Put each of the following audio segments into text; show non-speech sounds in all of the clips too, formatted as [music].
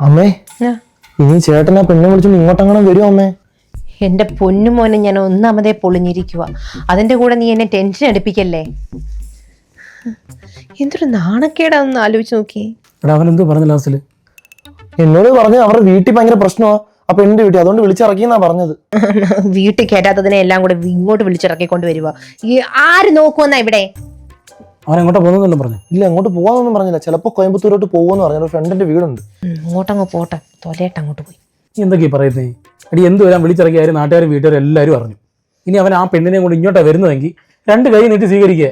അമ്മേ ഇനി ചേട്ടനെ പെണ്ണെ വിളിച്ചോണ്ട് ഇങ്ങോട്ടങ്ങനെ വരുമോ അമ്മേ? എന്റെ പൊന്നുമോനെ ഞാൻ ഒന്നാമതേ പൊളിഞ്ഞിരിക്കുക അതിന്റെ കൂടെ നീ എന്നെ ടെൻഷൻ എടുപ്പിക്കല്ലേ എന്തൊരു നാണക്കേടാന്ന് ആലോചിച്ച് നോക്കി. എടാ അവൻ എന്തോ പറഞ്ഞ ലാസ്റ്റിൽ? എന്നോട് പറഞ്ഞു അവരുടെ വീട്ടിൽ ഭയങ്കര പ്രശ്നമാ അപ്പൊ എന്റെ വീട്ടിൽ അതുകൊണ്ട് വിളിച്ചിറക്കിയെന്നാ പറഞ്ഞത്. വീട്ടിൽ കയറ്റാത്തതിനെ എല്ലാം കൂടെ ഇങ്ങോട്ട് വിളിച്ചിറക്കിക്കൊണ്ട് വരുവാ. ഈ ആര് നോക്കുമെന്നാ ഇവിടെ? അവൻ അങ്ങോട്ട് പോകുന്നതെന്നും പറഞ്ഞു. ഇല്ല അങ്ങോട്ട് പോകാന്നൊന്നും പറഞ്ഞില്ല. ചിലപ്പോ കോയമ്പത്തൂരോട്ട് പോകുമെന്ന് പറഞ്ഞു. ഫ്രണ്ടിന്റെ വീടുണ്ട്. അങ്ങോട്ടങ്ങ് പോട്ടെ. തൊലയിട്ട് അങ്ങോട്ട് പോയി. നീ എന്തൊക്കെയാ പറയുന്നേ? അടി എന്ത് വരാൻ വിളിച്ചിറക്കിയാലും നാട്ടുകാരും വീട്ടുകാരും എല്ലാവരും അറിഞ്ഞു. ഇനി അവൻ ആ പെണ്ണിനെ കൊണ്ട് ഇങ്ങോട്ടാ വരുന്നതെങ്കിൽ രണ്ട് കൈ നീട്ടി സ്വീകരിക്കുക.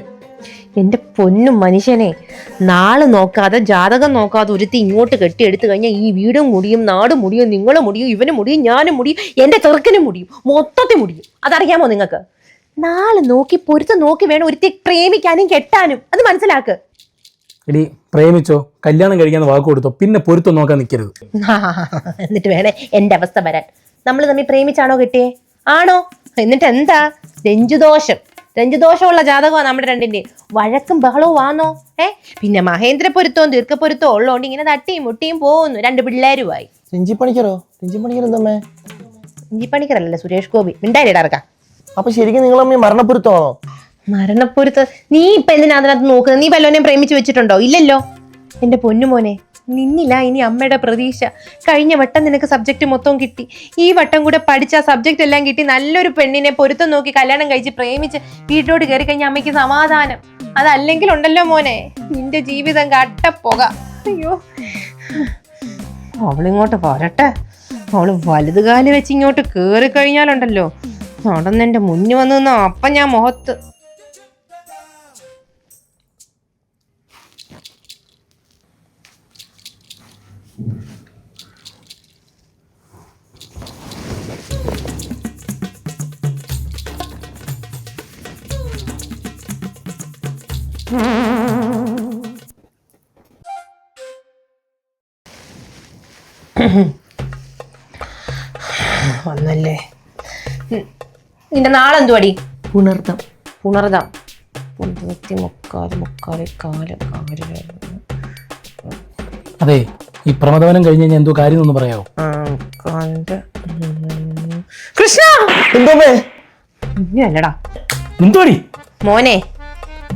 എന്റെ പൊന്നും മനുഷ്യനെ നാൾ നോക്കാതെ ജാതകം നോക്കാതെ ഒരുത്തി ഇങ്ങോട്ട് കെട്ടി എടുത്തു കഴിഞ്ഞാൽ ഈ വീടും മുടിയും നാടും മുടിയും നിങ്ങളും മുടിയും ഇവനും മുടിയും ഞാനും മുടിയും എന്റെ ചെറുക്കനും മുടിയും മൊത്തത്തിൽ മുടിയും. അതറിയാമോ നിങ്ങൾക്ക്? നാളെ നോക്കി പൊരുത്തം നോക്കി വേണം ഒരുത്തി പ്രേമിക്കാനും കെട്ടാനും. അത് മനസ്സിലാക്ക്. എടി പ്രേമിച്ചോ കല്യാണം കഴിക്കാൻ വാക്ക് കൊടുത്തോ പിന്നെ പൊരുത്തം നോക്കാൻ നിൽക്കരുത് എന്നിട്ട് വേണേ എന്റെ അവസ്ഥ വരാൻ. നമ്മൾ തമ്മിൽ പ്രേമിച്ചാണോ കിട്ടിയേ? ആണോ? എന്നിട്ട് എന്താ? രഞ്ജുദോഷം. രഞ്ജുദോഷമുള്ള ജാതകമാണ് നമ്മുടെ രണ്ടിന്റെ വഴക്കും ബഹളവും ആണോ ഏ? പിന്നെ മഹേന്ദ്ര പൊരുത്തവും ദീർഘപ്പൊരുത്തവും ഉള്ളതുകൊണ്ട് ഇങ്ങനെ തട്ടിയും മുട്ടിയും പോകുന്നു. രണ്ട് പിള്ളേരുമായി. രഞ്ജി പണിക്കരോ രഞ്ജി പണിക്കർ എന്താ രഞ്ജി പണിക്കറല്ലേ സുരേഷ് ഗോപി. മിണ്ടായിടാർക്ക അപ്പൊ ശരിക്കും നിങ്ങൾ അമ്മ മരണപ്പൊരുത്തമാണോ മരണപ്പൊരുത്ത നീ ഇപ്പൊ എന്തിനാ അതിനകത്ത് നോക്കുന്നത്? നീ വല്ലോനെ പ്രേമിച്ചു വെച്ചിട്ടുണ്ടോ? ഇല്ലല്ലോ. എന്റെ പൊന്നുമോനെ നിന്നില്ല ഇനി അമ്മയുടെ പ്രതീക്ഷ. കഴിഞ്ഞ വട്ടം നിനക്ക് സബ്ജക്റ്റ് മൊത്തം കിട്ടി. ഈ വട്ടം കൂടെ പഠിച്ച സബ്ജക്റ്റ് എല്ലാം കിട്ടി. നല്ലൊരു പെണ്ണിനെ പൊരുത്തം നോക്കി കല്യാണം കഴിച്ച് പ്രേമിച്ച് വീട്ടിലോട്ട് കയറി കഴിഞ്ഞ അമ്മയ്ക്ക് സമാധാനം. അതല്ലെങ്കിൽ ഉണ്ടല്ലോ മോനെ നിന്റെ ജീവിതം കട്ടപ്പുക അയ്യോ. അവളിങ്ങോട്ട് പോരട്ടെ അവൾ വലുതുകാലി വെച്ച് ഇങ്ങോട്ട് കേറി കഴിഞ്ഞാലുണ്ടല്ലോ. നടന്ന് എന്റെ മുന്നിൽ വന്നു നിന്നോ അപ്പം ഞാൻ മുഖത്ത് വന്നല്ലേ. നിന്റെ നാളെന്തുവാടി? പുണർദം. പുണർദം. പുണർത്തി മുക്കാൽ മുക്കാൽ കാൽ കാൽ അതെ ഈ പ്രമദവനം കഴിഞ്ഞ് കഴിഞ്ഞാൽ എന്തോ കാര്യം ഒന്ന് പറയാമോ. കൃഷ്ണ! എന്തോടി മോനെ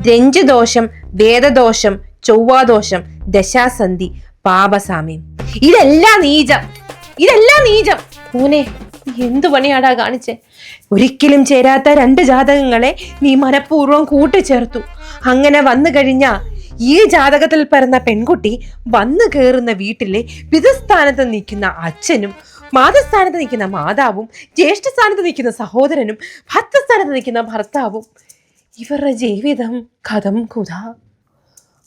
രഞ്ജുദോഷം വേദദോഷം ചൊവ്വാദോഷം ദശാസന്ധി പാപസാമ്യം. ഇതെല്ലാം നീചം. ഇതെല്ലാം നീചം. മോനെ എന്തു പണിയാടാ കാണിച്ചേ? ഒരിക്കലും ചേരാത്ത രണ്ട് ജാതകങ്ങളെ നീ മനഃപൂർവം കൂട്ടിച്ചേർത്തു. അങ്ങനെ വന്നു കഴിഞ്ഞാ ഈ ജാതകത്തിൽ പിറന്ന പെൺകുട്ടി വന്നു കയറുന്ന വീട്ടിലെ പിതസ്ഥാനത്ത് നിൽക്കുന്ന അച്ഛനും മാതസ്ഥാനത്ത് നിൽക്കുന്ന മാതാവും ജ്യേഷ്ഠസ്ഥാനത്ത് നിൽക്കുന്ന സഹോദരനും ഭർത്തസ്ഥാനത്ത് നിൽക്കുന്ന ഭർത്താവും. ഇവരുടെ ജീവിതം കഥം കുത.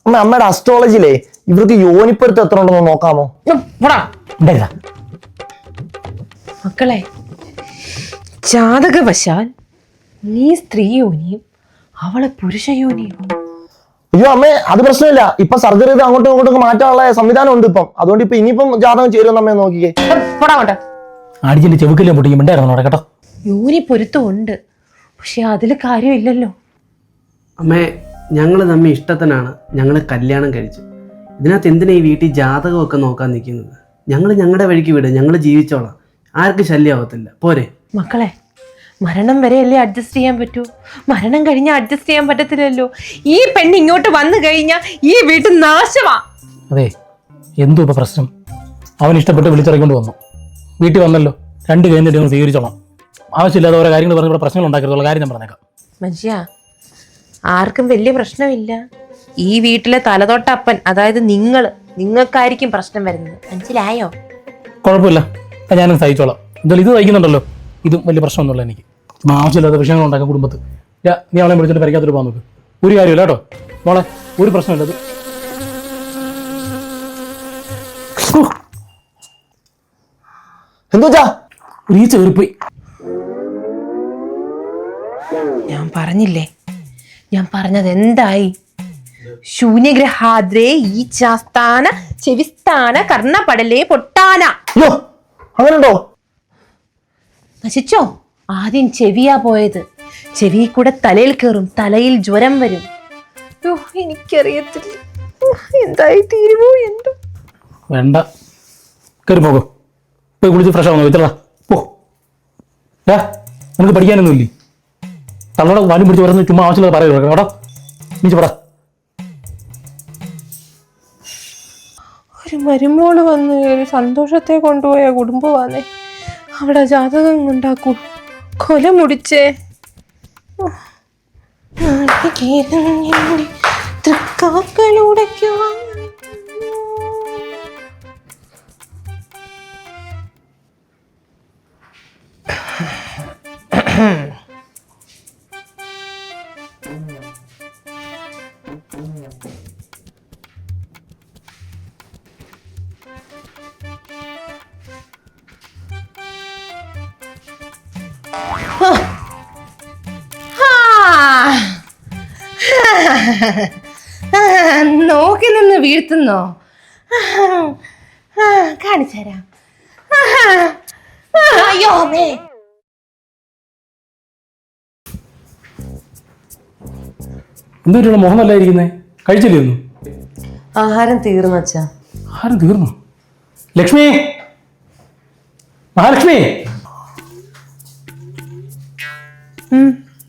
നമ്മുടെ അസ്ട്രോളജിയിലെ ഇവർക്ക് യോനിപ്പൊരുത്തം എത്ര ഉണ്ടെന്ന് നോക്കാമോ? മക്കളെ ജാതകവശാൽ നീ സ്ത്രീ യോനിയും അവളെ പുരുഷ യോനിയും അയ്യോ അമ്മേ അത് പ്രശ്നമില്ല. ഇപ്പൊ സർജറി ചെയ്ത് അങ്ങോട്ടും ഇങ്ങോട്ടും മാറ്റാനുള്ള സംവിധാനം ഉണ്ട് ഇപ്പം. അതുകൊണ്ട് ഇപ്പൊ ഇനിയിപ്പം ജാതകം ചേരുമെന്ന് അമ്മയെ നോക്കിക്കേ. പോടാ അടിച്ചിന്റെ ചെവുക്കില്ലേ പൊട്ടിക്കും? ഉണ്ടായിരുന്നു അവിടെ? കേട്ടോ. യോനി പൊരുത്തം ഉണ്ട് പക്ഷെ അതിൽ കാര്യമില്ലല്ലോ. അമ്മേ ഞങ്ങൾ തമ്മിൽ ഇഷ്ടത്തിനാണ് ഞങ്ങൾ കല്യാണം കഴിച്ചു ഇതിനകത്ത് എന്തിനാ ഈ വീട്ടിൽ ജാതകമൊക്കെ നോക്കാൻ നിൽക്കുന്നത്? ഞങ്ങൾ ഞങ്ങളുടെ വഴിക്ക് വിടും ഞങ്ങൾ ജീവിച്ചോളാം. ആർക്കും ശല്യമാവത്തില്ല പോരെ. മക്കളെ മരണം വരെ അല്ലേ അഡ്ജസ്റ്റ് ചെയ്യാൻ പറ്റൂ? മരണം കഴിഞ്ഞാൽ അഡ്ജസ്റ്റ് ചെയ്യാൻ പറ്റത്തില്ലല്ലോ. ഈ പെണ്ണ് ഇങ്ങോട്ട് വന്നു കഴിഞ്ഞാൽ ഈ വീട്ടിൽ നാശമാ. അതെ എന്തോ ഇപ്പൊ പ്രശ്നം? അവൻ ഇഷ്ടപ്പെട്ട് വിളിച്ചിറക്കൊണ്ട് വന്നു. വീട്ടിൽ വന്നല്ലോ. രണ്ട് കഴിഞ്ഞിട്ട് നിങ്ങൾ സ്വീകരിച്ചോളാം. ആവശ്യമില്ലാതെ ഓരോ കാര്യങ്ങൾ പറഞ്ഞ് ഇവിടെ പ്രശ്നങ്ങൾ ഉണ്ടാക്കരുതുള്ള കാര്യം ഞാൻ പറഞ്ഞേക്കാം. മനുഷ്യ ആർക്കും വലിയ പ്രശ്നമില്ല. ഈ വീട്ടിലെ തലതൊട്ടപ്പൻ അതായത് നിങ്ങൾ നിങ്ങൾക്കായിരിക്കും പ്രശ്നം വരുന്നത്. മനസ്സിലായോ കുഴപ്പമില്ല. അത് ഞാനും സഹിച്ചോളാം. എന്തായാലും ഇത് സഹിക്കുന്നുണ്ടല്ലോ. ഇതും വലിയ പ്രശ്നമൊന്നുമില്ല എനിക്ക്. ആവശ്യമില്ലാത്ത വിഷയങ്ങൾ ഉണ്ടാക്കാം കുടുംബത്ത്. ഇല്ല, നീ അവളെ വിളിച്ചിട്ട് പരിക്കാത്തൊരു പോകാൻ നോക്ക്. ഒരു കാര്യമില്ല കേട്ടോ. മോളെ ഒരു പ്രശ്നമില്ല അത് എന്തോച്ചാ ഒരു ഈച്ച കയറിപ്പോയി. ഞാൻ പറഞ്ഞില്ലേ? ഞാൻ പറഞ്ഞത് എന്തായി? ശൂന്യഗ്രഹാദ്രേ ഈ ചാസ്ഥാന ചെവിസ്ഥാന കർണപടലേ പൊട്ടാന. അങ്ങനെയുണ്ടോ? നശിച്ചോ? ആദ്യം ചെവിയാ പോയത്. ചെവി കൂടെ തലയിൽ കയറും തലയിൽ ജ്വരം വരും. എനിക്കറിയത്തില്ല. എന്തായി തീരുമോ എന്തോ? വേണ്ട. കയറി പോകോ പോയി കുളിച്ച് ഫ്രഷ് ആവുന്നു ഇത്ര പോ. ഏ നിനക്ക് പഠിക്കാനൊന്നുമില്ലേ? തള്ളയുടെ വാലും പിടിച്ച് പറയുന്നത് ചുമ്മാ ആവശ്യമില്ല പറയുള്ളൂ കേട്ടോ. നീച്ച് പറ. ഒരു മരുമോൾ വന്ന് ഒരു സന്തോഷത്തെ കൊണ്ടുപോയ കുടുംബമാണേ അവിടെ ജാതകം കൊണ്ടാക്കൂ. കൊല മുടിച്ചേ. തൃക്കാക്കളുടയ്ക്കുവാൻ നോക്കി വീഴ്ത്തുന്നോ കാണിച്ചുതരാം അയ്യോ അമ്മേ. എന്തൊരു മുഖം നല്ല ഇരിക്കുന്നേ? കഴിച്ചില്ലേ ഒന്നും? ആഹാരം തീർന്നു അച്ഛാ. ആഹാരം തീർന്നു? ലക്ഷ്മി! മഹാലക്ഷ്മി!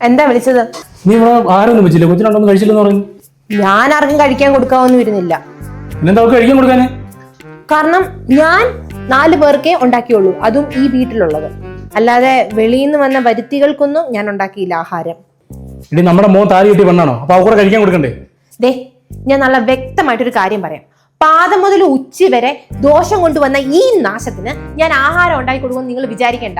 എന്താ വിളിച്ചത്? നീ ഇവിടെ ആഹാരം ഒന്നും വെച്ചില്ല? കൊച്ചിനുണ്ടോന്ന് കഴിച്ചില്ലെന്ന് പറഞ്ഞു. ഞാൻ ആർക്കും കഴിക്കാൻ കൊടുക്കാവൊന്നും വരുന്നില്ല പിന്നെന്താ കഴിക്കാൻ കൊടുക്കാന്? കാരണം ഞാൻ നാല് പേർക്കേ ഉണ്ടാക്കിയുള്ളൂ. അതും ഈ വീട്ടിലുള്ളത്. അല്ലാതെ വെളിയിൽ നിന്ന് വന്ന വരുത്തികൾക്കൊന്നും ഞാൻ ഉണ്ടാക്കിയില്ല ആഹാരം. ഇനി നമ്മുടെ മോൻ താരി കിട്ടി പെണ്ണാണോ അപ്പൊ അവക്കൂടെ കഴിക്കാൻ കൊടുക്കണ്ടേ? ദേ ഞാൻ നല്ല വ്യക്തമായിട്ടൊരു കാര്യം പറയാം. പാദം മുതൽ ഉച്ച വരെ ദോഷം കൊണ്ടുവന്ന ഈ നാശത്തിന് ഞാൻ ആഹാരം ഉണ്ടാക്കി കൊടുക്കുമെന്ന് നിങ്ങൾ വിചാരിക്കേണ്ട.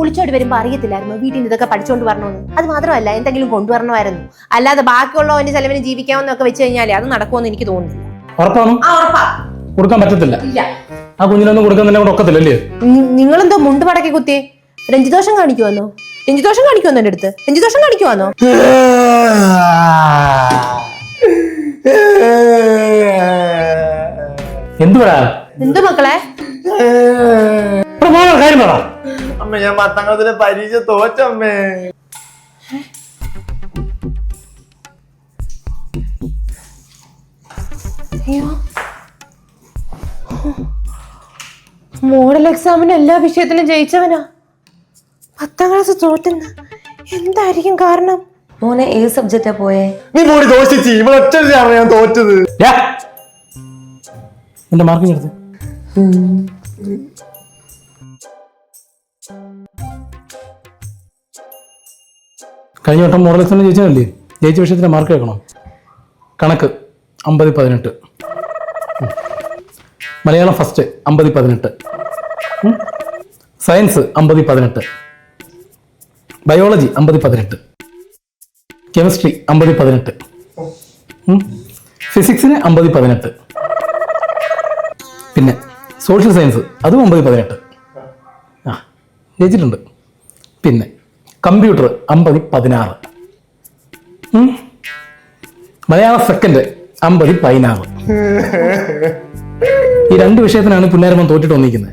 ഒളിച്ചോട് വരുമ്പോ അറിയത്തില്ലായിരുന്നു വീട്ടിൽ നിന്ന് ഇതൊക്കെ പഠിച്ചുകൊണ്ട് വരണമെന്ന് അത് മാത്രമല്ല എന്തെങ്കിലും കൊണ്ടുവരണമായിരുന്നു. അല്ലാതെ ബാക്കിയുള്ളവന് ചിലവിന് ജീവിക്കാമെന്നൊക്കെ വെച്ച് കഴിഞ്ഞാലേ അത് നടക്കുമെന്ന് എനിക്ക് തോന്നുന്നില്ല. ഉറപ്പാണോ? ആ ഉറപ്പാ. കൊടുക്കാൻ പറ്റത്തില്ല. ഇല്ല. ആ കുഞ്ഞിനൊന്നും കൊടുക്കാൻ തന്നെ കൂടെ ഒക്കത്തില്ലല്ലേ? നിങ്ങളെന്തോ മുണ്ട് പടക്കി കുത്തിയേ. രഞ്ജിദോഷം കാണിക്കുവാന്നോ? രഞ്ജിദോഷം കാണിക്കുവാന്നോ എന്റെ അടുത്ത്? രഞ്ജിദോഷം കാണിക്കുവാന്നോ? എന്തുവാ? എന്തു മക്കളെ? കാര്യം പറ. അമ്മ ഞാൻ പത്താം ക്ലാസ്സിലെ പരീക്ഷ തോറ്റമ്മേ. അയ്യോ മോഡൽ എക്സാമിന് എല്ലാ വിഷയത്തിലും ജയിച്ചവനാ. പത്താം ക്ലാസ് തോറ്റുന്ന എന്തായിരിക്കും കാരണം? മോനെ ഏത് സബ്ജക്റ്റാ പോയേ? നീ മോടി ദോഷിച്ച്. ഒറ്റ ഞാൻ തോറ്റത്. എന്റെ മാർക്ക് എടുത്ത്. കഴിഞ്ഞ വട്ടം മോഡൽ എക്സാമിന് ജയിച്ചതല്ലേ? ജയിച്ച വിഷയത്തിന്റെ മാർക്ക് കേൾക്കണം. കണക്ക് അമ്പത് പതിനെട്ട്. മലയാളം ഫസ്റ്റ് അമ്പത് പതിനെട്ട്. സയൻസ് അമ്പത് പതിനെട്ട്. ബയോളജി അമ്പത് പതിനെട്ട്. കെമിസ്ട്രി അമ്പത് പതിനെട്ട്. ഫിസിക്സിന് അമ്പത് പതിനെട്ട്. പിന്നെ സോഷ്യൽ സയൻസ് അതും അമ്പത് പതിനെട്ട്. ആ ജയിച്ചിട്ടുണ്ട്. പിന്നെ കമ്പ്യൂട്ടർ അമ്പത് പതിനാറ്. മലയാളം സെക്കൻഡ് അമ്പത് പതിനാറ്. [laughs] ഈ രണ്ട് വിഷയത്തിനാണ് പുന്നാരമ്മൻ തോറ്റിട്ട് വന്നിരിക്കുന്നത്.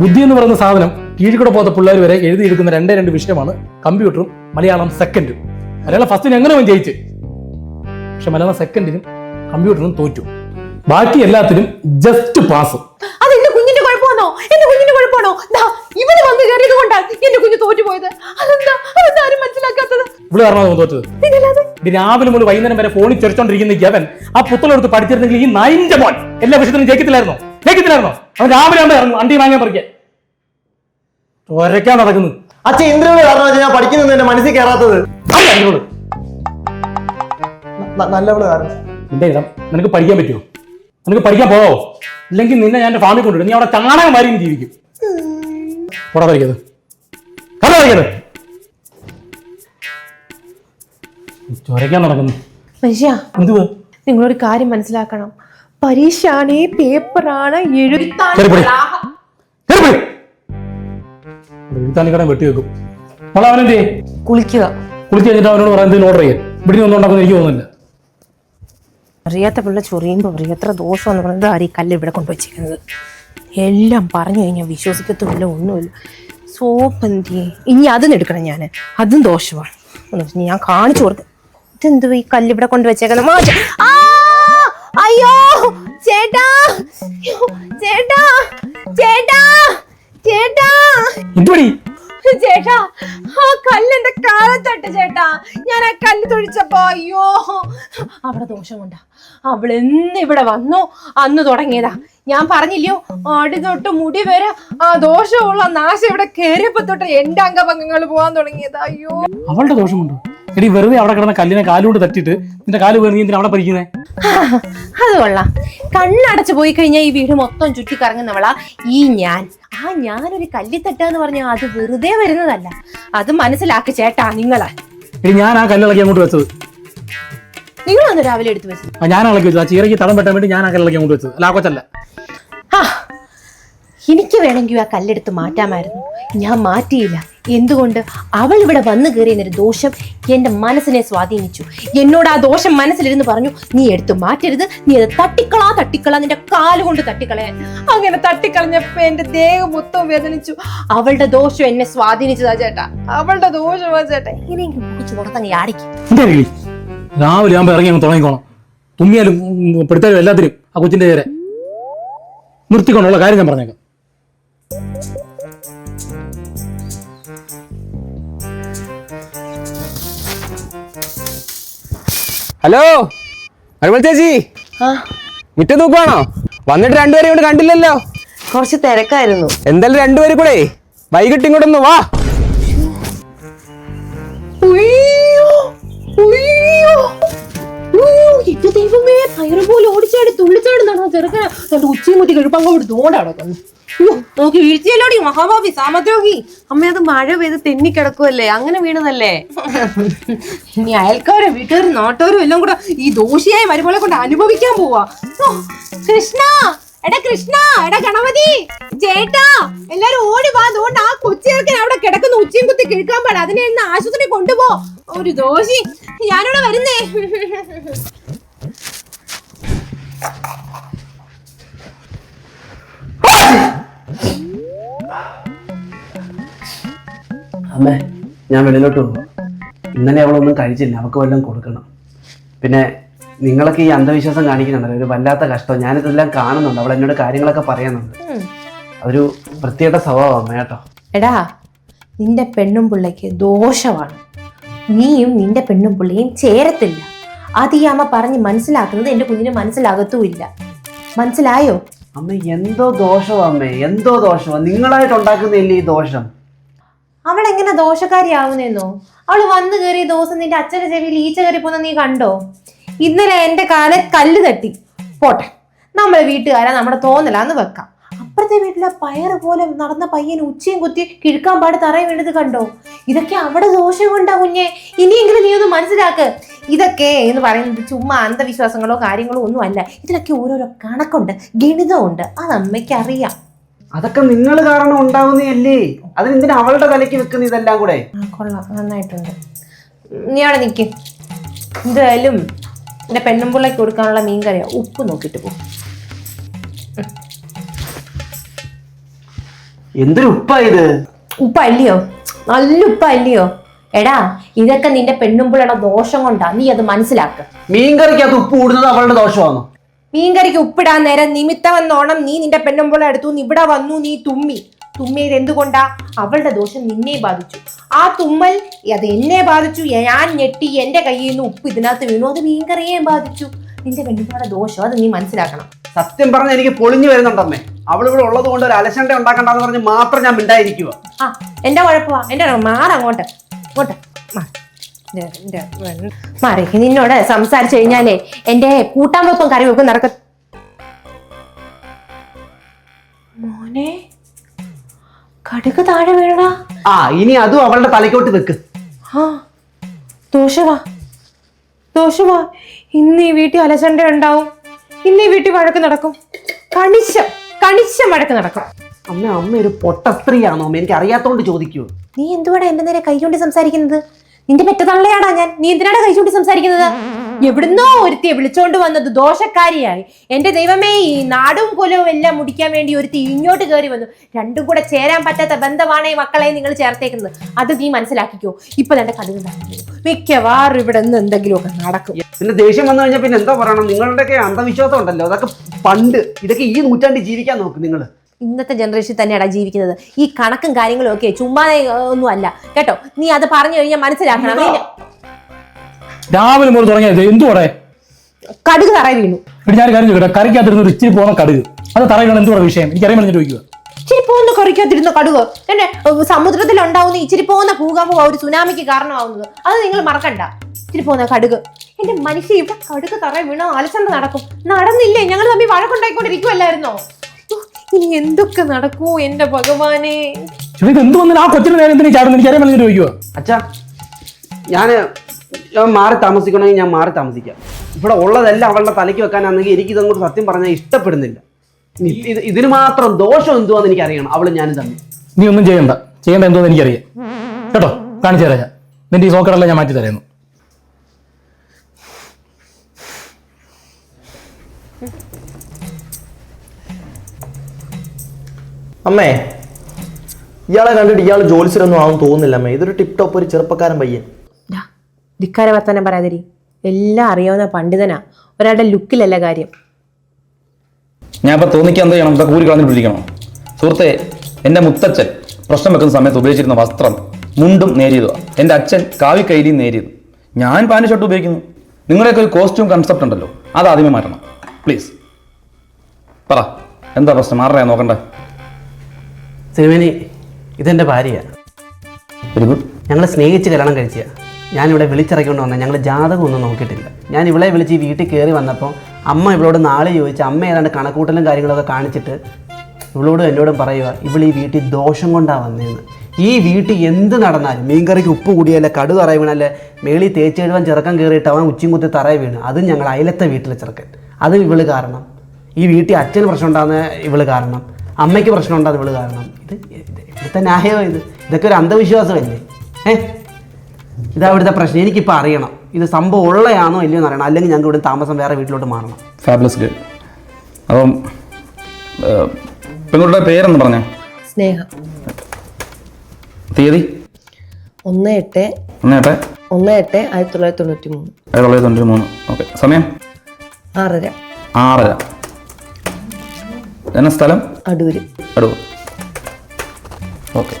ബുദ്ധി എന്ന് പറയുന്ന സാധനം കീഴിക്കൂടെ പോകാത്ത പിള്ളേർ വരെ എഴുതിയെടുക്കുന്ന രണ്ടേ രണ്ട് വിഷയമാണ് കമ്പ്യൂട്ടറും മലയാളം സെക്കൻഡും മലയാളം ഫസ്റ്റിന് എങ്ങനെ അവൻ ജയിച്ച്? പക്ഷെ മലയാളം സെക്കൻഡിനും കമ്പ്യൂട്ടറിനും തോറ്റു. ബാക്കി എല്ലാത്തിനും ജസ്റ്റ് പാസ് അത് എന്റെ കുഞ്ഞിന്റെ കുഴപ്പമാണോ എന്റെ ഇവിടെ കുഴപ്പമാണോ ദാ ഇവന് വന്ന് കയറിയത് കൊണ്ടാണ് എന്റെ കുഞ്ഞ് തോറ്റുപോയത്. അതെന്താ? അതെന്താ ആരും മനസ്സിലാക്കാത്തത്? ഇവിടെ തോറ്റത്? പിന്നല്ലാതെ രാവിലെ മുതൽ വൈകുന്നേരം വരെ ഫോണിൽ ചെറിച്ചോണ്ടിരിക്കുന്ന ഈ ആ പുത്തലെടുത്ത് പഠിച്ചിരുന്നെങ്കിൽ ഈ നൈന്റെ മോൻ എല്ലാ വിഷയത്തിനും ജയിക്കത്തില്ലായിരുന്നോ? ജയിക്കത്തില്ലായിരുന്നോ? അവൻ രാവിലെ ആകുമ്പോൾ ഇറങ്ങും അണ്ടി വാങ്ങാൻ പറിക്കാൻ. ഒരക്കാൻ നടക്കുന്നു അച്ഛൻ ഇന്ദ്രനോട് കാരണം ഞാൻ പഠിക്കുന്നത് എന്റെ മനസ്സിൽ കയറാത്തത് നല്ലവൾ കാരണം നിന്റെ ഇടം നിനക്ക് പഠിക്കാൻ പറ്റുമോ നിനക്ക് പഠിക്കാൻ പോവോ ഇല്ലെങ്കിൽ നിന്നെ ഞാൻ ഫാമിൽ കൊണ്ടുവരും നീ അവിടെ ചാണകമാരിയും ജീവിക്കും. ചൊരയ്ക്കാൻ നടക്കുന്നു. മനുഷ്യ എന്തുവാ? നിങ്ങളൊരു കാര്യം മനസ്സിലാക്കണം. പരീക്ഷയാണ് പേപ്പറാണ്. എഴുത്താണിക്കടം വെട്ടി വെക്കും. മോളെ അവനെന്തേ കുളിക്കുക. കുളിച്ച് കഴിഞ്ഞിട്ട് അവനോട് പറയാൻ എന്തെങ്കിലും ഓർഡർ ചെയ്യാൻ ഇവിടെ ഒന്നും എനിക്ക് തോന്നുന്നില്ല. അറിയാത്ത പിള്ള ചൊറിയുമ്പോൾ പറയും എത്ര ദോഷം എന്ന് പറഞ്ഞത് ആരും ഈ കല്ല് ഇവിടെ കൊണ്ടുവച്ചിരിക്കുന്നത്. എല്ലാം പറഞ്ഞു കഴിഞ്ഞാൽ വിശ്വസിക്കത്തുമില്ല ഒന്നുമില്ല. സോപ്പ് എന്ത് ഇനി അതും എടുക്കണം ഞാൻ അതും ദോഷമാണ്. ഒന്ന് ഞാൻ കാണിച്ചു കൊടുക്കും ഇതെന്തോ ഈ കല്ല് ഇവിടെ കൊണ്ടുവച്ചേക്കുന്നത് മാറ്റ ആ! അയ്യോ! ചേട്ടാ! ചേട്ടാ! ചേട്ടാ! ചേട്ടാ! എന്തുപടി ചേട്ടാ ആ കല്ല് എന്റെ കാലത്തട്ട് ചേട്ടാ. ഞാൻ ആ കല്ല് തൊഴിച്ചപ്പോ അയ്യോ അവിടെ ദോഷമുണ്ട. അവൾ ഇവിടെ വന്നു അന്ന് തുടങ്ങിയതാ. ഞാൻ പറഞ്ഞില്ലയോ അടി തൊട്ട് മുടി വരെ ആ ദോഷമുള്ള നാശം ഇവിടെ കയറിയപ്പോ തൊട്ട് എന്റെ അംഗഭംഗങ്ങൾ പോവാൻ തുടങ്ങിയതാ. അയ്യോ. അവളുടെ ദോഷമുണ്ടോ? എടി വെറുതെ അവിടെ കിടന്ന കല്ലിനെ കാലുകൊണ്ട് തട്ടിട്ട് നിന്റെ കാൽ പോയി നീ എന്തിനാ അവിടെ പരിക്കുന്നേ? അത് കൊള്ളാം. കണ്ണടച്ചു പോയി കഴിഞ്ഞാൽ ഈ വീട് മൊത്തം ചുറ്റി കറങ്ങുന്നവളാ ഈ ഞാൻ. ആ ഞാനൊരു കല്ലിത്തട്ട എന്ന് പറഞ്ഞാൽ അത് വെറുതെ വരുന്നതല്ല. അത് മനസ്സിലാക്കി ചേട്ടാ നിങ്ങളെ. എടി ഞാൻ ആ കല്ലിളക്കി അങ്ങോട്ട് വെച്ചത്. നിങ്ങളൊന്ന് രാവിലെ എടുത്തു വെച്ചു ആ ഞാൻ ഇളക്കി വെച്ചത്. ആ ചീറയ്ക്ക് തടം പെട്ടാൻ വേണ്ടി ഞാൻ ആ കല്ലിളക്കി അങ്ങോട്ട് വെച്ചത്. അല്ല ആ കൊച്ചല്ല. ആ എനിക്ക് വേണമെങ്കിൽ ആ കല്ലെടുത്ത് മാറ്റാമായിരുന്നു. ഞാൻ മാറ്റിയില്ല. എന്തുകൊണ്ട്? അവൾ ഇവിടെ വന്നു കയറിയെന്നൊരു ദോഷം എന്റെ മനസ്സിനെ സ്വാധീനിച്ചു. എന്നോട് ആ ദോഷം മനസ്സിലിരുന്ന് പറഞ്ഞു നീ എടുത്തു മാറ്റരുത്. നീ അത് തട്ടിക്കളാ തട്ടിക്കളാ. നിന്റെ കാലുകൊണ്ട് തട്ടിക്കളയാൻ. അങ്ങനെ തട്ടിക്കളഞ്ഞപ്പോ എന്റെ ദേഹം മൊത്തം വേദനിച്ചു. അവളുടെ ദോഷം എന്നെ സ്വാധീനിച്ചതാ ചേട്ടാ. അവളുടെ ദോഷമാ ചേട്ടാ. ഇനി എനിക്ക് പുറത്തങ്ങ് ആടിക്കും രാവിലെ ആകുമ്പോൾ ഇറങ്ങി അങ്ങ് തുടങ്ങിക്കോണം. തുമ്മിയാലും പെടുത്താലും എല്ലാത്തിനും ആ കൊച്ചിന്റെ നിർത്തിക്കൊണ്ടുള്ള കാര്യം ഞാൻ പറഞ്ഞേക്കാം. ഹലോ? അരുമൽ ചേച്ചി. ആ. മുറ്റ നോക്കുവാണോ വന്നിട്ട് രണ്ടുപേരെ ഇവിടെ കണ്ടില്ലല്ലോ. കുറച്ച് തിരക്കായിരുന്നു. എന്തായാലും രണ്ടുപേരും കൂടെ വൈകിട്ട് ഇങ്ങോട്ടൊന്ന് വാ. ഉയ്യോ, എന്റെ ദൈവമേ പയറ് പോലെ ഓടിച്ചാടി തുള്ളിച്ചാടി നടന്ന ചെറുക്കന? എന്റെ ഉച്ചയും കുത്തി കഴിപ്പങ്ങ കൊടുത്ത് ഓടാ അയ്യോ നോക്കി വീഴ്ചയല്ലോടി മഹാഭാവി സാമദ്രോഹി. അമ്മ അത് മഴ പെയ്ത് തെന്നിക്കിടക്കുമല്ലേ അങ്ങനെ വീണതല്ലേ? ഇനി അയൽക്കാരും വീട്ടുകാരും നാട്ടുകാരും എല്ലാം കൂടെ ഈ ദോഷിയായ മരുമോളെ കൊണ്ട് അനുഭവിക്കാൻ പോവാ. കൃഷ്ണ! എടാ കൃഷ്ണ എടാ ഗണപതി ചേട്ടാ എല്ലാരും ഓടി വാ. അതുകൊണ്ട് ആ കൊച്ചിറക്കൻ അവിടെ കിടക്കുന്ന. ഉച്ചയും കുത്തി കിഴക്കാൻ പാടില്ല. അതിനെ ഇന്ന് ആശുപത്രി കൊണ്ടുപോ. ഒരു ദോശി ഞാനിവിടെ വരുന്നേ. അമ്മേ ഞാൻ വെളിയിലോട്ട് പോകും ഇന്നലെ അവളൊന്നും കഴിച്ചില്ല. അവൾക്ക് വല്ലതും കൊടുക്കണം. പിന്നെ നിങ്ങളൊക്കെ ഈ അന്ധവിശ്വാസം കാണിക്കുന്നുണ്ടല്ലോ ഒരു വല്ലാത്ത കഷ്ടം. ഞാനിതെല്ലാം കാണുന്നുണ്ട്. അവൾ എന്നോട് കാര്യങ്ങളൊക്കെ പറയുന്നുണ്ട് അതൊരു വൃത്തിയുടെ സ്വഭാവമാണ് കേട്ടോ. എടാ നിന്റെ പെണ്ണും പിള്ളയ്ക്ക് ദോഷമാണ്. നീയും നിന്റെ പെണ്ണും പിള്ളയും ചേരത്തില്ല. അത് ഈ അമ്മ പറഞ്ഞ് മനസ്സിലാക്കുന്നത് എന്റെ കുഞ്ഞിന് മനസ്സിലാകത്തുമില്ല. മനസ്സിലായോ? അമ്മ എന്തോ ദോഷമോ അമ്മേ. എന്തോ ദോഷമോ നിങ്ങളായിട്ട് ഉണ്ടാക്കുന്നില്ലേ ഈ ദോഷം? അവൾ എങ്ങനെ ദോഷക്കാരിയാവുന്നെന്നോ? അവൾ വന്നു കയറിയ ദിവസം നിന്റെ അച്ഛന്റെ ചെവിയിൽ ഈച്ച കയറി പോന്ന നീ കണ്ടോ? ഇന്നലെ എന്റെ കാലെ കല്ല് തട്ടി. പോട്ടെ. നമ്മളെ വീട്ടുകാരെ നമ്മുടെ തോന്നലാന്ന് വെക്കാം. അപ്പുറത്തെ വീട്ടിലെ പയറ് പോലെ നടന്ന പയ്യൻ ഉച്ചയും കുത്തി കിഴുക്കാൻ പാട് തറയും വീണത് കണ്ടോ? ഇതൊക്കെ അവിടെ ദോഷം കൊണ്ടാ കുഞ്ഞെ. ഇനിയെങ്കിലും നീ ഒന്ന് മനസ്സിലാക്ക്. ഇതൊക്കെ എന്ന് പറയുന്നത് ചുമ്മാ അന്ധവിശ്വാസങ്ങളോ കാര്യങ്ങളോ ഒന്നും അല്ല. ഇതിലൊക്കെ ഓരോരോ കണക്കുണ്ട് ഗണിതമുണ്ട്. അത് അമ്മയ്ക്ക് അറിയാം അതൊക്കെ നിങ്ങൾ കാരണം ഉണ്ടാവുന്നതല്ലേ? അതിനെന്തിനാ അവളുടെ തലയ്ക്ക് വെക്കുന്ന ഇതെല്ലാം കൂടെ? കൊള്ളാം. നന്നായിട്ടുണ്ട്. നീ അവിടെ നിൽക്കും എന്തായാലും എന്റെ പെണ്ണുമ്പിള്ളയ്ക്ക് കൊടുക്കാനുള്ള മീൻ കറിയാ ഉപ്പ് നോക്കിട്ട് പോകും എന്തൊരു ഉപ്പാ ഇത്? ഉപ്പല്ലയോ? നല്ല ഉപ്പല്ലയോ? എടാ ഇതൊക്കെ നിന്റെ പെണ്ണുമ്പിള്ളയുടെ ദോഷം കൊണ്ടാ. നീ അത് മനസ്സിലാക്ക. മീൻകറിക്കകത്ത് ഉപ്പ് കൂടുന്നത് അവളുടെ ദോഷമാണ്? മീൻകറിക്ക് ഉപ്പിടാൻ നേരം നിമിത്തം എന്നോണം നീ നിന്റെ പെണ്ണുമ്പിള്ള എടുത്തു ഇവിടെ വന്നു. നീ തുമ്മി. തുമ്മിയത് എന്തുകൊണ്ടാ? അവളുടെ ദോഷം നിന്നെ ബാധിച്ചു. ആ തുമ്മൽ അത് എന്നെ ബാധിച്ചു. ഞാൻ ഞെട്ടി എന്റെ കയ്യിൽ നിന്ന് ഉപ്പ് ഇതിനകത്ത് വീണു. അത് മീൻകറിയെ ബാധിച്ചു. നിന്റെ പെണ്ണുങ്ങളുടെ ദോഷം അത് നീ മനസ്സിലാക്കണം. സത്യം പറഞ്ഞ എനിക്ക് പൊളിഞ്ഞു വരുന്നുണ്ടമ്മേ അവൾ ഇവിടെ ഉള്ളത് കൊണ്ട് ഒരു അലശണ്ട ഉണ്ടാക്കണ്ടെന്ന് പറഞ്ഞ് മാത്രം ഞാൻ മിണ്ടായിരിക്കുക ആ എന്റെ കുഴപ്പമാ. എന്റെ മാറങ്ങോട്ട് അങ്ങോട്ട്. മാറ്. നിന്നോട് സംസാരിച്ചു കഴിഞ്ഞാലേ എന്റെ കൂട്ടാൻ വെപ്പം കറി വെപ്പും നടക്ക മോനെ. കടുക് താഴെ വീണടാ. ആ ഇനി അതും അവളുടെ തലയ്ക്കോട്ട് വെക്ക്. ആ ദോഷവാ ദോഷവാ ഇന്ന് ഈ വീട്ടിൽ അലസണ്ട ഉണ്ടാവും. ഇന്ന് ഈ വീട്ടിൽ വഴക്ക് നടക്കും. കണിശം കണിശം വഴക്ക് നടക്കും. അമ്മ അമ്മ ഒരു പൊട്ട സ്ത്രീയാണോ അമ്മ? എനിക്ക് അറിയാത്തോണ്ട് ചോദിക്കൂ നീ എന്തുവാടാ എന്റെ നേരെ കൈകൊണ്ട് സംസാരിക്കുന്നത്? നിന്റെ പെറ്റ തള്ളയാടാ ഞാൻ. നീ എന്തിനാടാ കൈ ചൂണ്ടി സംസാരിക്കുന്നത്? എവിടുന്നോ ഒരുത്തിയെ വിളിച്ചോണ്ട് വന്നത് ദോഷക്കാരിയായി. എന്റെ ദൈവമേ ഈ നാടും കുലവും എല്ലാം മുടിക്കാൻ വേണ്ടി ഒരുത്തി ഇങ്ങോട്ട് കയറി വന്നു. രണ്ടും കൂടെ ചേരാൻ പറ്റാത്ത ബന്ധമാണ് ഈ മക്കളെ നിങ്ങൾ ചേർത്തേക്കുന്നത്. അത് നീ മനസ്സിലാക്കിക്കോ. ഇപ്പൊ തന്നെ കഥ മിക്കവാറും ഇവിടെ നിന്ന് എന്തെങ്കിലുമൊക്കെ നടക്കും. പിന്നെ ദേഷ്യം വന്നു കഴിഞ്ഞാൽ പിന്നെ എന്താ പറയണം? നിങ്ങളുടെയൊക്കെ അന്ധവിശ്വാസം ഉണ്ടല്ലോ. അതൊക്കെ പണ്ട് ഇതൊക്കെ ഈ നൂറ്റാണ്ടിൽ ജീവിക്കാൻ നോക്ക് നിങ്ങൾ ഇന്നത്തെ ജനറേഷൻ തന്നെയാണ് ജീവിക്കുന്നത്. ഈ കണക്കും കാര്യങ്ങളും ഒക്കെ ചുമ്മാ ഒന്നും അല്ല കേട്ടോ? നീ അത് പറഞ്ഞു കഴിഞ്ഞാൽ മനസ്സിലാക്കണം. രാവിലെ മുതൽ തുടങ്ങിയത് എന്തുവാടെ കടുക് തറ വീണു. ഞാൻ കാര്യം ചോദിക്കട്ടെ? കറിക്കകത്തിരുന്ന് ഒരു ഇച്ചിരി പോകുന്ന കടുക്. അത് തറയിലാണ് എന്തുവാ വിഷയം? എനിക്കറിയാൻ വേണ്ടി ചോദിക്കുക ഇച്ചിരി പോകുന്ന കറിക്കാത്തിരുന്ന കടുക്. എന്നെ സമുദ്രത്തിൽ ഉണ്ടാവുന്ന ഇച്ചിരി പോകുന്ന ഭൂകമ്പം ഒരു സുനാമിക്ക് കാരണമാവുന്നത്. അത് നിങ്ങൾ മറക്കണ്ട. ഇച്ചിരി പോകുന്ന കടുക്. എന്റെ മനുഷ്യ ഇവിടെ കടുക് തറ വീണോ അലസണ്ട നടക്കും. നടന്നില്ലേ? ഞങ്ങൾ തമ്മിൽ വഴക്കുണ്ടായിക്കൊണ്ടിരിക്കുമല്ലായിരുന്നോ ഇനി എന്തൊക്കെ നടക്കൂ എന്റെ ഭഗവാനെ? ഇത് എന്ത് വന്നാലും ആ കൊച്ചിന് നേരം എന്തിനാ ചാടുന്നു ചോദിക്കുക അച്ഛാ ഞാൻ ഞാൻ മാറി താമസിക്കണമെങ്കിൽ ഞാൻ മാറി താമസിക്കാം. ഇവിടെ ഉള്ളതെല്ലാം അവളുടെ തലയ്ക്ക് വെക്കാനാണെങ്കിൽ എനിക്ക് ഇതങ്ങോട്ട് സത്യം പറഞ്ഞാൽ ഇഷ്ടപ്പെടുന്നില്ല. ഇത് ഇതിന് മാത്രം ദോഷം എന്തുവാന്ന് എനിക്ക് അറിയണം അവൾ ഞാനും തമ്മിൽ. നീ ഒന്നും ചെയ്യണ്ട. ചെയ്യണ്ട എന്തോന്ന് എനിക്കറിയാം. കേട്ടോ കാണിച്ചു തരാം ഞാൻ. നിന്റെ ഈ സോക്കറെല്ലാം ഞാൻ മാറ്റി തരായിരുന്നു അമ്മേ ഇയാളെ കണ്ടിട്ട് ഇയാൾ ജോലിസിലൊന്നും ആവും തോന്നുന്നില്ല അമ്മേ. ഇതൊരു ടിപ് ടോപ്പ് ഒരു ചെറുപ്പക്കാരൻ പയ്യൻ. ധിക്കാര വർത്തനം പറയാതിരി. എല്ലാം അറിയാവുന്ന പണ്ഡിതനാ. ഒരാളുടെ ലുക്കിലല്ല കാര്യം. ഞാൻ ഇപ്പൊ തോന്നിക്കാൻ എന്ത് ചെയ്യണം? കൂലി കളഞ്ഞിട്ടിരിക്കണം സുഹൃത്തെ എന്റെ മുത്തച്ഛൻ പ്രശ്നം വെക്കുന്ന സമയത്ത് ഉപയോഗിച്ചിരുന്ന വസ്ത്രം മുണ്ടും നേരിയതുമാണ് എന്റെ അച്ഛൻ കാവി കൈലിയും നേരിയത്. ഞാൻ പാന്റ് ഷർട്ട് ഉപയോഗിക്കുന്നു. നിങ്ങളുടെയൊക്കെ ഒരു കോസ്റ്റ്യൂം കൺസെപ്റ്റ് ഉണ്ടല്ലോ. അത് ആദ്യമേ മാറ്റണം. പ്ലീസ് പറ. എന്താ പ്രശ്നം? ആരുടെ നോക്കണ്ടേ? സിനിമനി ഇതെന്റെ ഭാര്യയാണ് വെരി ഗുഡ് ഞങ്ങൾ സ്നേഹിച്ച് കല്യാണം കഴിച്ച ഞാനിവിടെ വിളിച്ചിറക്കൊണ്ട് വന്നാൽ ഞങ്ങൾ ജാതകം ഒന്നും നോക്കിയിട്ടില്ല. ഞാൻ ഇവളെ വിളിച്ച് ഈ വീട്ടിൽ കയറി വന്നപ്പോൾ അമ്മ ഇവളോട് നാളെ ചോദിച്ച് അമ്മ ഏതാണ്ട് കണക്കൂട്ടലും കാര്യങ്ങളൊക്കെ കാണിച്ചിട്ട് ഇവളോടും എന്നോടും പറയുക ഇവൾ ഈ വീട്ടിൽ ദോഷം കൊണ്ടാണ് വന്നതെന്ന് ഈ വീട്ടിൽ എന്ത് നടന്നാലും മീൻകറിക്ക് ഉപ്പ് കൂടിയല്ല കടു തറ വീണല്ലേ മേളി തേച്ച് എഴുവാൻ ചെറുക്കം കയറിയിട്ട് അവൻ ഉച്ചയും കുത്തി തറ വീണ്. അതും ഞങ്ങൾ അയലത്തെ വീട്ടിലെ ചെറുക്കൻ. അത് ഇവൾ കാരണം. ഈ വീട്ടിൽ അച്ഛന് പ്രശ്നം ഉണ്ടാകുന്ന ഇവൾ കാരണം. അമ്മയ്ക്ക് പ്രശ്നം ഉണ്ടാകുന്ന ഇവൾ കാരണം. ഇത് ഇവിടുത്തെ ന്യായമോ ഇത്. ഇതൊക്കെ ഒരു അന്ധവിശ്വാസമല്ലേ? ഏ? ഇതാ ഇവിടുത്തെ പ്രശ്നം. എനിക്കിപ്പോൾ അറിയണം. ഇത് സംഭവം ഉള്ളയാണോ ഇല്ലയോ എന്ന് അറിയണം. അല്ലെങ്കിൽ ഞങ്ങൾക്ക് ഇവിടെ താമസം വേറെ വീട്ടിലോട്ട് മാറണം. ഫാബ്ലസ് ഗേൾ അപ്പം പെങ്ങളുടെ പെൺകുട്ടിയുടെ പേരെന്ന് പറഞ്ഞേ? സ്നേഹ. തീയതി? ഒന്ന് എട്ട് ഒന്ന് എട്ട്? ഒന്ന് എട്ട് ആയിരത്തി തൊള്ളായിരത്തി തൊണ്ണൂറ്റി മൂന്ന്. ആയിരത്തി തൊള്ളായിരത്തി തൊണ്ണൂറ്റി മൂന്ന്. ഓക്കെ. സമയം? ആറര. ആറര. എന്ന സ്ഥലം? അടൂര്. അടൂർ. ഓക്കെ.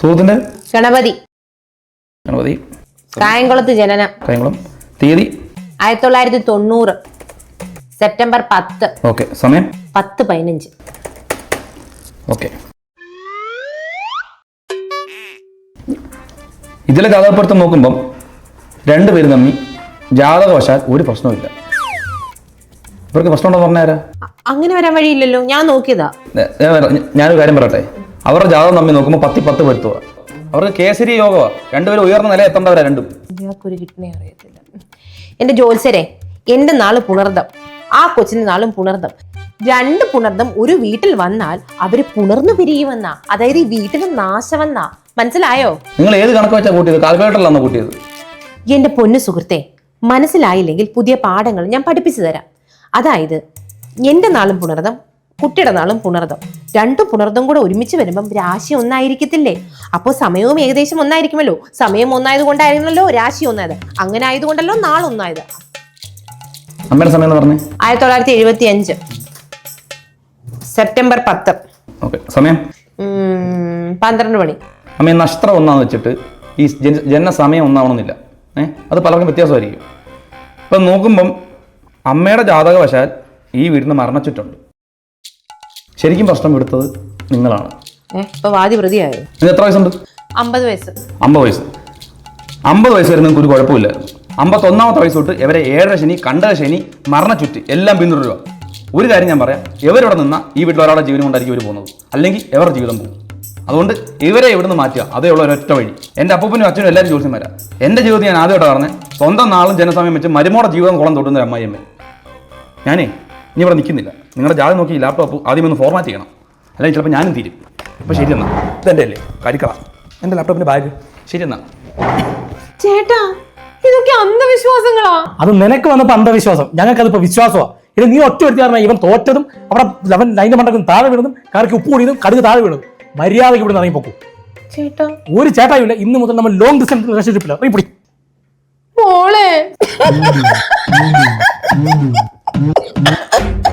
സുഹൃത്തിന്റെ ഗണപതി. ഗണപതി. കായംകുളത്ത് ജനനം. കായംകുളം. തീയതി? ആയിരത്തി തൊള്ളായിരത്തി തൊണ്ണൂറ്. സെപ്റ്റംബർ പത്ത്. ഓക്കെ. സമയം? പത്ത് പതിനഞ്ച്. ഓക്കെ. ഇതിലെ കഥാപാത്രം നോക്കുമ്പം രണ്ടുപേരും തമ്മിൽ ജാതകവശാൽ ഒരു പ്രശ്നവുമില്ല. ഇവർക്ക് പ്രശ്നമുണ്ടോ പറഞ്ഞാരാ? അങ്ങനെ വരാൻ വഴിയില്ലല്ലോ. ഞാൻ നോക്കിയതാ. ഞാനൊരു കാര്യം പറയട്ടെ? അവരുടെ ജാതകം നമ്മി നോക്കുമ്പോൾ പത്തി പത്ത് വരുത്തുക അവർക്ക് കേസരി യോഗമാ രണ്ടുപേരും ഉയർന്ന നില എത്തേണ്ടവരാ രണ്ടും. ഇയാൾക്കൊരു അറിയത്തില്ല. എന്റെ ജോത്സരെ എന്റെ നാൾ പുണർദം. ആ കൊച്ചിന്റെ നാളും പുണർദം. രണ്ട് പുണർദം ഒരു വീട്ടിൽ വന്നാൽ അവർ പുണർന്നു പിരിയുമെന്ന. അതായത് ഈ വീട്ടിന് നാശമെന്ന. മനസ്സിലായോ? നിങ്ങൾ ഏത് കണക്ക് വെച്ചാൽ കൂട്ടിയത്? കാൽക്കുലേറ്ററിലാണോ കൂട്ടിയത്? എന്റെ പൊന്നു സുഹൃത്തെ മനസ്സിലായില്ലെങ്കിൽ പുതിയ പാഠങ്ങൾ ഞാൻ പഠിപ്പിച്ചു തരാം. അതായത് എന്റെ നാളും പുണർദം കുട്ടിയുടെ നാളും പുണർദം. രണ്ടും പുണർദം കൂടെ ഒരുമിച്ച് വരുമ്പം രാശി ഒന്നായിരിക്കത്തില്ലേ? അപ്പോൾ സമയവും ഏകദേശം ഒന്നായിരിക്കുമല്ലോ. സമയം ഒന്നായത് കൊണ്ടായിരുന്നല്ലോ രാശി ഒന്നായത്. അങ്ങനെ ആയതുകൊണ്ടല്ലോ നാളൊന്നായത് അമ്മയുടെ സമയം പറഞ്ഞേ? ആയിരത്തി തൊള്ളായിരത്തി എഴുപത്തി അഞ്ച് സെപ്റ്റംബർ പത്ത്. സമയം? പന്ത്രണ്ട് മണി. അമ്മ നഷ്ടം നക്ഷത്രം ഒന്നാന്ന് വെച്ചിട്ട് ഈ ജന ജനന സമയം ഒന്നാവണമെന്നില്ല. ഏഹ് അത് പലർക്കും വ്യത്യാസമായിരിക്കും. ഇപ്പം നോക്കുമ്പം അമ്മയുടെ ജാതകവശാൽ ഈ വീടിന് മരണച്ചുറ്റുണ്ട് ശരിക്കും പ്രശ്നം എടുത്തത് നിങ്ങളാണ്. ഇപ്പൊ വാദി പ്രതിയായോ? എത്ര വയസ്സുണ്ട്? അമ്പത് വയസ്സ്. അമ്പത് വയസ്സ്. അമ്പത് വയസ്സ് വരെ നിങ്ങൾക്ക് ഒരു കുഴപ്പമില്ലായിരുന്നു അമ്പത്തൊന്നാമത്തെ വയസ്സ് തൊട്ട് ഇവരെ ഏഴര ശനി കണ്ടര ശനി മരണച്ചുറ്റ് എല്ലാം പിന്തുടരുക. ഒരു കാര്യം ഞാൻ പറയാം. ഇവരിവിടെ നിന്നാൽ ഈ വീട്ടിൽ ഒരാളുടെ ജീവനം കൊണ്ടായിരിക്കും ഇവർ പോകുന്നത്. അല്ലെങ്കിൽ ഇവരുടെ ജീവിതം പോകും. അതുകൊണ്ട് ഇവരെ ഇവിടുന്ന് മാറ്റുക. അതേ ഉള്ള ഒരൊറ്റ വഴി. എന്റെ അപ്പൂപ്പനും അച്ഛനും എല്ലാവരും ജോലിസന്മാരാ എന്റെ ജീവിതം ഞാൻ ആദ്യമായിട്ട് പറഞ്ഞത്. സ്വന്തം നാളും ജനസമയം വെച്ച് മരുമോടെ ജീവിതം കുളം തൊട്ടുന്ന ഒരു അമ്മായിയമ്മ. ഞാനേ ഇനി ഇവിടെ നിൽക്കുന്നില്ല. നിങ്ങളുടെ ജാതി നോക്കി ലാപ്ടോപ്പ് ആദ്യം ഒന്ന് ഫോർമാറ്റ് ചെയ്യണം. അല്ലെങ്കിൽ ചിലപ്പോൾ ഞാനും തീരും. അപ്പോൾ ശരി എന്നാ. ഇതെന്റെ അല്ലേ കരിക്കള. എന്റെ ലാപ്ടോപ്പിന്റെ ബാഗ് ശരി എന്നാ. ചേട്ടാ ഇതൊക്കെ അന്ധവിശ്വാസങ്ങളാ. അത് നിനക്ക് വന്നപ്പോ അന്ധവിശ്വാസം. ഞങ്ങൾക്ക് അതിപ്പോ വിശ്വാസമാണ് ഇത് നീ ഒറ്റ എടുത്തി പറഞ്ഞാൽ ഇവൻ തോറ്റതും അവിടെ അവൻ ലൈന്റെ മണ്ടക്കും താഴെ വീണതും കറിക്ക് ഉപ്പ് കൂടിയതും കടുക് താഴെ വീണതും. മര്യാദയ്ക്ക് ഇവിടെ ഇറങ്ങി പോക്കും. ചേട്ടാ. ഒരു ചേട്ടായില്ല ഇന്ന് മുതൽ നമ്മൾ ലോങ് ഡിസ്റ്റൻസ് റിലേഷൻഷിപ്പില്ല പിടി മോളെ. Mm-hmm. [laughs]